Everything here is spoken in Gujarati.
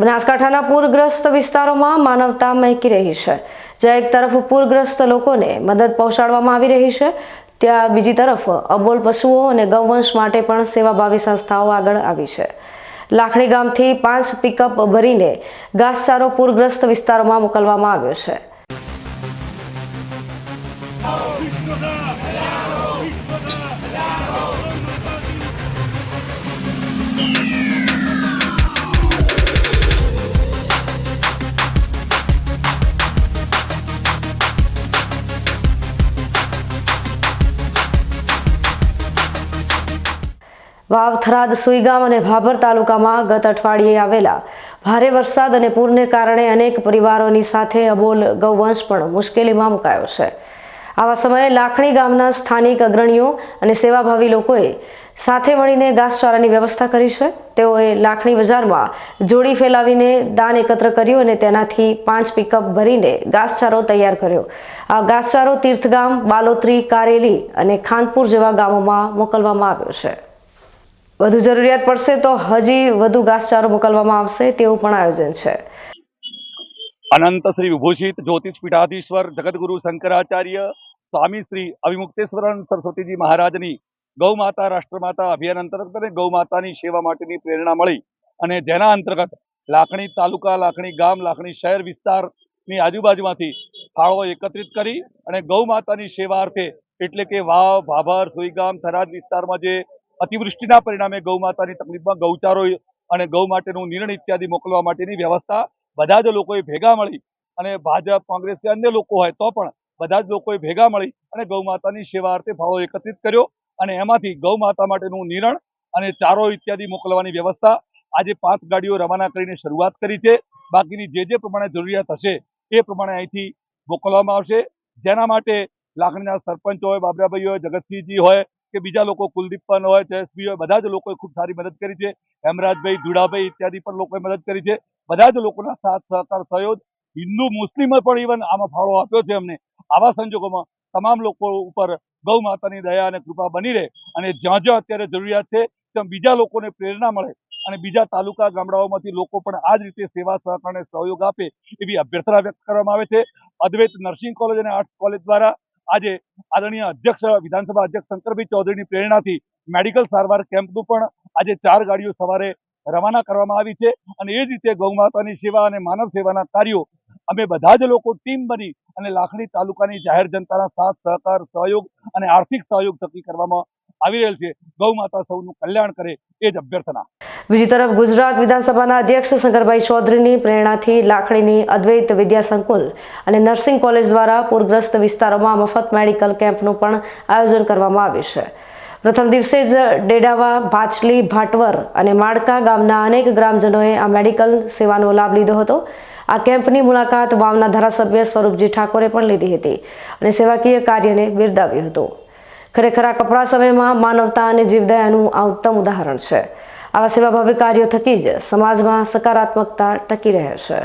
બનાસકાંઠાના પૂરગ્રસ્ત વિસ્તારોમાં માનવતા મહેકી રહી છે. જ્યાં એક તરફ પૂરગ્રસ્ત લોકોને મદદ પહોંચાડવામાં આવી રહી છે, ત્યાં બીજી તરફ અબોલ પશુઓ અને ગૌવંશ માટે પણ સેવાભાવી સંસ્થાઓ આગળ આવી છે. લાખણી ગામથી પાંચ પિકઅપ ભરીને ઘાસચારો પૂરગ્રસ્ત વિસ્તારોમાં મોકલવામાં આવ્યો છે. વાવ થરાદ સુઈગામ અને ભાભર તાલુકામાં ગત અઠવાડિયે આવેલા ભારે વરસાદ અને પૂરને કારણે અનેક પરિવારોની સાથે અબોલ ગૌવંશ પણ મુશ્કેલીમાં મુકાયો છે. આવા સમયે લાખણી ગામના સ્થાનિક અગ્રણીઓ અને સેવાભાવી લોકોએ સાથે મળીને ઘાસચારાની વ્યવસ્થા કરી છે. તેઓએ લાખણી બજારમાં જોડી ફેલાવીને દાન એકત્ર કર્યું અને તેનાથી પાંચ પિકઅપ ભરીને ઘાસચારો તૈયાર કર્યો. આ ઘાસચારો તીર્થગામ, બાલોત્રી, કારેલી અને ખાનપુર જેવા ગામોમાં મોકલવામાં આવ્યો છે. વધુ જરૂરિયાત પડશે તો હજી વધુ ઘાસચારો મોકલવામાં આવશે તેવું પણ આયોજન છે. અનંત શ્રી વિભૂષિત જ્યોતિષ પીઠાધીશ્વર જગતગુરુ શંકરાચાર્ય સ્વામી શ્રી અવિમુક્તેશ્વરન સરસ્વતીજી મહારાજની ગૌ માતા, રાષ્ટ્રમાતા અભિયાન અંતર્ગત અને ગૌ માતાની સેવા માટેની પ્રેરણા મળી અને જેના અંતર્ગત લાખણી તાલુકા, લાખણી ગામ, લાખણી શહેર વિસ્તારની આજુબાજુમાંથી ફાળો એકત્રિત કરી અને ગૌ માતાની સેવા અર્થે એટલે કે વાવ, ભાભર, સુઈગામ, થરાદ વિસ્તારમાં જે અતિવૃષ્ટિના પરિણામે ગૌ માતાની તકલીફમાં ગૌચારો અને ગૌ માટેનું નિર્ણય ઇત્યાદિ મોકલવા માટેની વ્યવસ્થા બધા જ લોકોએ ભેગા મળી અને ભાજપ, કોંગ્રેસ અન્ય લોકો હોય તો પણ બધા જ લોકોએ ભેગા મળી અને ગૌ માતાની સેવા અર્થે ફાળો એકત્રિત કર્યો અને એમાંથી ગૌ માતા માટેનું નિરણ અને ચારો ઇત્યાદિ મોકલવાની વ્યવસ્થા આજે પાંચ ગાડીઓ રવાના કરીને શરૂઆત કરી છે. બાકીની જે જે પ્રમાણે જરૂરિયાત હશે એ પ્રમાણે અહીંથી મોકલવામાં આવશે. જેના માટે લાખણીના સરપંચ હોય, બાબરાભાઈ હોય, જગતસિંહજી હોય કે બીજા લોકો કુલદીપન હોય જયેશભાઈ હોય, બધા જ લોકોએ ખૂબ સારી મદદ કરી છે. હેમરાજભાઈ, ધુડાભાઈ ઇત્યાદિ પણ લોકોએ મદદ કરી છે. બધા જ લોકોના સાથ, સહકાર સહયોગ હિન્દુ મુસ્લિમે પણ ઇવન આમાં ફાળો આપ્યો છે અમને. આવા સંજોગોમાં તમામ લોકો ઉપર ગૌ માતાની દયા અને કૃપા બની રહે અને જ્યાં જ્યાં અત્યારે જરૂરિયાત છે, ત્યાં બીજા લોકોને પ્રેરણા મળે અને બીજા તાલુકા ગામડાઓમાંથી લોકો પણ આ જ રીતે સેવા, સહકાર અને સહયોગ આપે એવી અભ્યર્થના વ્યક્ત કરવામાં આવે છે. અદ્વૈત નર્સિંગ કોલેજ અને આર્ટ્સ કોલેજ દ્વારા આજે આદરણીય અધ્યક્ષ, વિધાનસભા અધ્યક્ષ શંકરભાઈ ચૌધરીની પ્રેરણાથી મેડિકલ સારવાર કેમ્પનું પણ આજે ચાર ગાડીઓ સવારે રવાના કરવામાં આવી છે. અને એ જ રીતે ગૌ માતાની સેવા અને માનવ સેવાના કાર્યો અમે બધા જ લોકો ટીમ બની અને લાખણી તાલુકાની જાહેર જનતાના સાથ, સહકાર, સહયોગ અને આર્થિક સહયોગ થકી કરવામાં આવી રહેલ છે. ગૌ માતા સૌનું કલ્યાણ કરે એ જ અભ્યર્થના. બીજી તરફ ગુજરાત વિધાનસભાના અધ્યક્ષ શંકરભાઈ ચૌધરીની પ્રેરણાથી લાખણીની અદ્વૈત વિદ્યા સંકુલ અને નર્સિંગ કોલેજ દ્વારા પૂરગ્રસ્ત વિસ્તારોમાં મફત મેડિકલ કેમ્પનું પણ આયોજન કરવામાં આવ્યું છે. પ્રથમ દિવસે જ ડેડાવા, ભાચલી, ભાટવર અને માડકા ગામના અનેક ગ્રામજનોએ આ મેડિકલ સેવાનો લાભ લીધો હતો. આ કેમ્પની મુલાકાત વાવના ધારાસભ્ય સ્વરૂપજી ઠાકોરે પણ લીધી હતી અને સેવાકીય કાર્યને બિરદાવ્યું હતું. ખરેખર આ કપરા સમયમાં માનવતા અને જીવદયાનું આ ઉત્તમ ઉદાહરણ છે. આવા સેવાભાવી કાર્યો થકી જ સમાજમાં સકારાત્મકતા ટકી રહે છે.